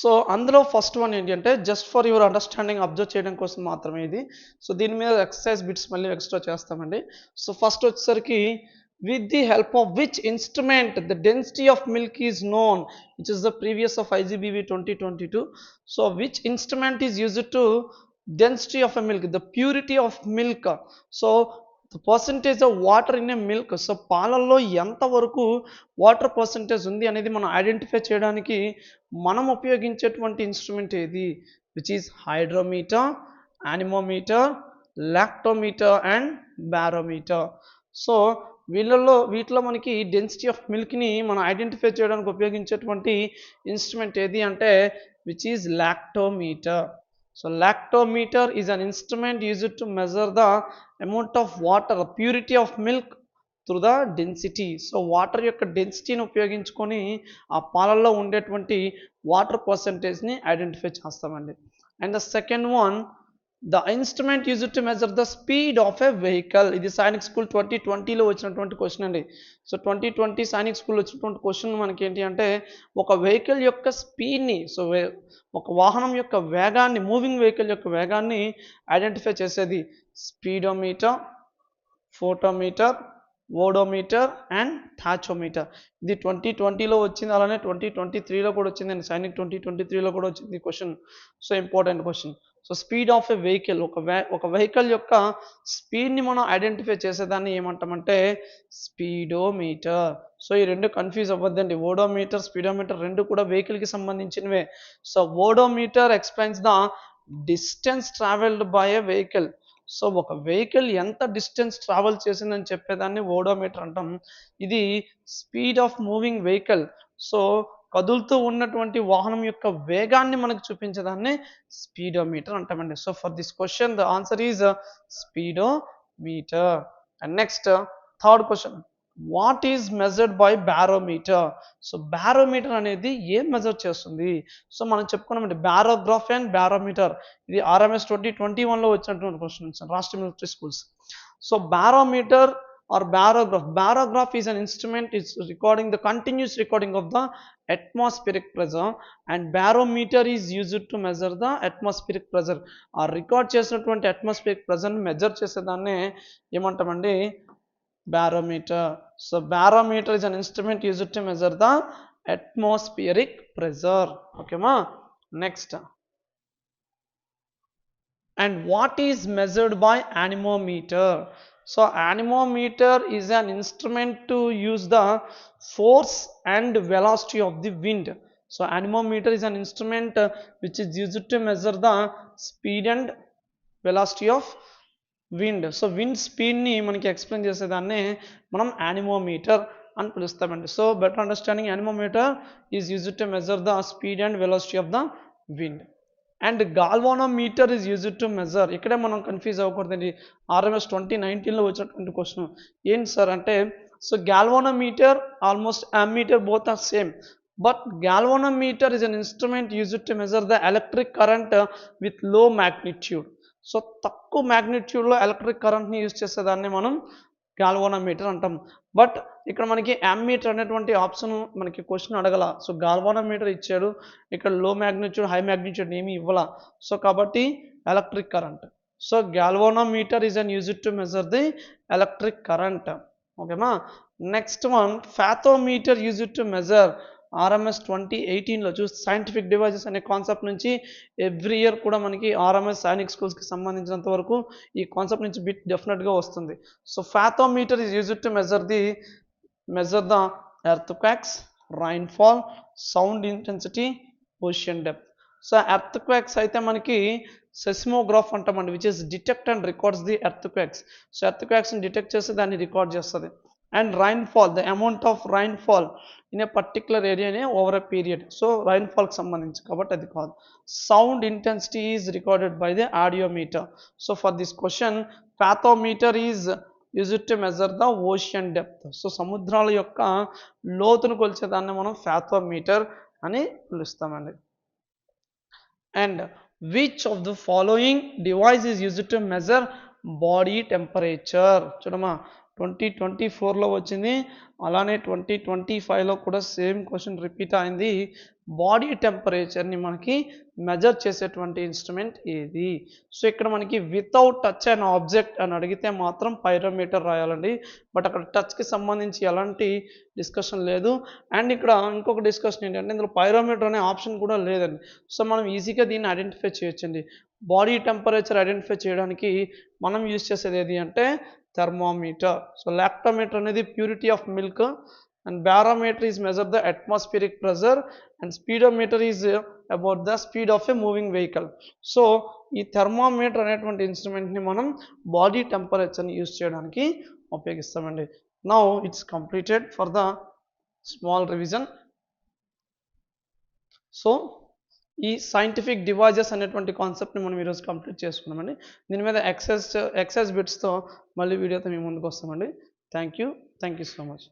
So అందులో first one ఏంటంటే just for your understanding observe చేయడం కోసం మాత్రమే ఇది. సో దీని మీద ఎక్సర్సైజ్ బిట్స్ మళ్ళీ ఎక్స్ట్రా చేస్తామండి. సో ఫస్ట్ వచ్చేసరికి with the help of which instrument the density of milk is known which is the previous of IGBV twenty twenty two so which instrument is used to density of a milk the purity of milk so percentage of water in a milk so పాలల్లో ఎంతవరకు water percentage ఉంది అనేది మనం identify చేయడానికి మనం ఉపయోగించేటువంటి instrument ఏది? Which is hydrometer anemometer lactometer and barometer so వీళ్ళల్లో వీటిలో మనకి డెన్సిటీ ఆఫ్ మిల్క్ని మనం ఐడెంటిఫై చేయడానికి ఉపయోగించేటువంటి ఇన్స్ట్రుమెంట్ ఏది అంటే which is lactometer so lactometer is an instrument use to measure the amount of water purity of milk through the density so water యొక్క డెన్సిటీని ఉపయోగించుకొని ఆ పాలల్లో ఉండేటువంటి వాటర్ పర్సంటేజ్ని ఐడెంటిఫై చేస్తామండి. And the second one the instrument use to measure the speed of a vehicle ఇది Sainik school twenty ట్వంటీలో వచ్చినటువంటి క్వశ్చన్ అండి. So twenty twenty Sainik school వచ్చినటువంటి క్వశ్చన్ మనకి ఏంటి అంటే ఒక వెహికల్ యొక్క స్పీడ్ని సో ఒక వాహనం యొక్క వేగాన్ని మూవింగ్ వెహికల్ యొక్క వేగాన్ని ఐడెంటిఫై చేసేది speedometer photometer odometer and tachometer ఇది ట్వంటీ ట్వంటీలో వచ్చింది అలానే ట్వంటీ ట్వంటీ త్రీలో కూడా వచ్చిందండి. సైనిక్ ట్వంటీ ట్వంటీ త్రీలో కూడా వచ్చింది question so important question so speed of a vehicle ఒక ఒక వెహికల్ యొక్క స్పీడ్ని మనం ఐడెంటిఫై చేసేదాన్ని ఏమంటామంటే స్పీడోమీటర్ సో ఈ రెండు కన్ఫ్యూజ్ అవ్వద్దండి. ఓడోమీటర్ స్పీడోమీటర్ రెండు కూడా వెహికల్కి సంబంధించినవే. So odometer explains the distance travelled by a vehicle so ఒక వెహికల్ ఎంత డిస్టెన్స్ ట్రావెల్ చేసిందని చెప్పేదాన్ని ఓడోమీటర్ అంటాం. ఇది speed of moving vehicle so కదులుతూ ఉన్నటువంటి వాహనం యొక్క వేగాన్ని మనకు చూపించేదాన్ని స్పీడోమీటర్ అంటామండి. So for this question the answer is speedometer. And next third question what is measured by barometer so barometer అనేది ఏం మెజర్ చేస్తుంది? సో మనం చెప్పుకున్నామండి బ్యారోగ్రాఫ్ అండ్ బ్యారోమీటర్ ఇది ఆర్ఎంఎస్ ట్వంటీ ట్వంటీ వన్లో వచ్చినటువంటి క్వశ్చన్ రాష్ట్ర military schools so barometer or barograph. Barograph is an instrument, it's recording the continuous recording of the atmospheric pressure and barometer is used to measure the atmospheric pressure. ఆ record చేసినటువంటి atmospheric pressure ని measure చేసేదాన్నే ఏమంటామండి barometer. So barometer is an instrument used to measure the atmospheric pressure. Okay ma? Next. And what is measured by anemometer? So anemometer is an instrument to use the force and velocity of the wind. So anemometer is an instrument uh, which is used to measure the speed and velocity of wind so wind స్పీడ్ని మనకి explain చేసేదాన్ని మనం anemometer అని పిలుస్తామండి so better understanding anemometer is use to measure the speed and velocity of the wind And galvanometer is use to measure ఇక్కడే మనం confuse అవ్వకూడదండి. RMS twenty నైన్టీన్లో వచ్చినటువంటి question ఏంటి సార్ అంటే so galvanometer almost ammeter both are same but galvanometer is an instrument used to measure the electric current విత్లో magnitude so తక్కువ మ్యాగ్నిట్యూడ్లో electric కరెంట్ని use చేసేదాన్ని మనం గాల్వానోమీటర్ అంటాం. బట్ ఇక్కడ మనకి యామ్మీటర్ అనేటువంటి ఆప్షన్ మనకి క్వశ్చన్ అడగల. సో గాల్వానోమీటర్ ఇచ్చాడు. ఇక్కడ లో మ్యాగ్నిట్యూడ్ హై మ్యాగ్నిట్యూడ్ ఏమి ఇవ్వాల. సో కాబట్టి electric current so galvanometer is an use to measure the electric current ఓకేమా next one fathometer use to measure RMS twenty ఎయిటీన్లో చూసి సైంటిఫిక్ డివైజెస్ అనే కాన్సెప్ట్ నుంచి ఎవ్రీ ఇయర్ కూడా మనకి ఆర్ఎంఎస్ సైనిక్ స్కూల్స్కి సంబంధించినంత వరకు ఈ కాన్సెప్ట్ నుంచి బిట్ డెఫినెట్గా వస్తుంది. So fathometer is use to measure the measure the earthquakes rainfall sound intensity ocean depth so earthquakes అయితే మనకి సెస్మోగ్రాఫ్ అంటామండి which is detect and records the earthquakes so earth క్వాక్స్ని డిటెక్ట్ చేసి దాన్ని రికార్డ్ చేస్తుంది. And rainfall the amount of rainfall in a particular ఏరియానే over a period so రైన్ఫాల్కి సంబంధించి కాబట్టి అది కాదు. Sound intensity is recorded by the audiometer so for this question fathometer is use to measure the ocean depth so సముద్రాల యొక్క లోతును కొలిచేదాన్ని మనం fathometer అని పిలుస్తామండి. And which of the following device is use to measure body temperature చూడమ్మా. Twenty twenty ఫోర్లో వచ్చింది. అలానే twenty twenty ఫైవ్లో కూడా సేమ్ క్వశ్చన్ రిపీట్ అయింది. బాడీ టెంపరేచర్ని మనకి మెజర్ చేసేటువంటి ఇన్స్ట్రుమెంట్ ఏది? సో ఇక్కడ మనకి వితౌట్ టచ్ అండ్ ఆబ్జెక్ట్ అని అడిగితే మాత్రం పైరోమీటర్ రాయాలండి. బట్ అక్కడ టచ్కి సంబంధించి ఎలాంటి డిస్కషన్ లేదు. అండ్ ఇక్కడ ఇంకొక డిస్కషన్ ఏంటంటే ఇందులో పైరోమీటర్ అనే ఆప్షన్ కూడా లేదండి. సో మనం ఈజీగా దీన్ని ఐడెంటిఫై చేయొచ్చండి. బాడీ టెంపరేచర్ ఐడెంటిఫై చేయడానికి మనం యూజ్ చేసేది ఏది అంటే థర్మామీటర్ సో లాక్టోమీటర్ అనేది purity of milk and barometer is measure the atmospheric pressure and speedometer is about about the speed of a moving vehicle. So ఈ థర్మామీటర్ అనేటువంటి ఇన్స్ట్రుమెంట్ని మనం బాడీ టెంపరేచర్ని యూజ్ చేయడానికి ఉపయోగిస్తామండి. Now it's completed for the small revision so ఈ scientific devices అనేటువంటి కాన్సెప్ట్ని మనం ఈరోజు కంప్లీట్ చేసుకున్నామండి. దీని మీద ఎక్సైజ్ ఎక్సైజ్ బిట్స్తో మళ్ళీ వీడియోతో మేము ముందుకు వస్తామండి. Thank you thank you so much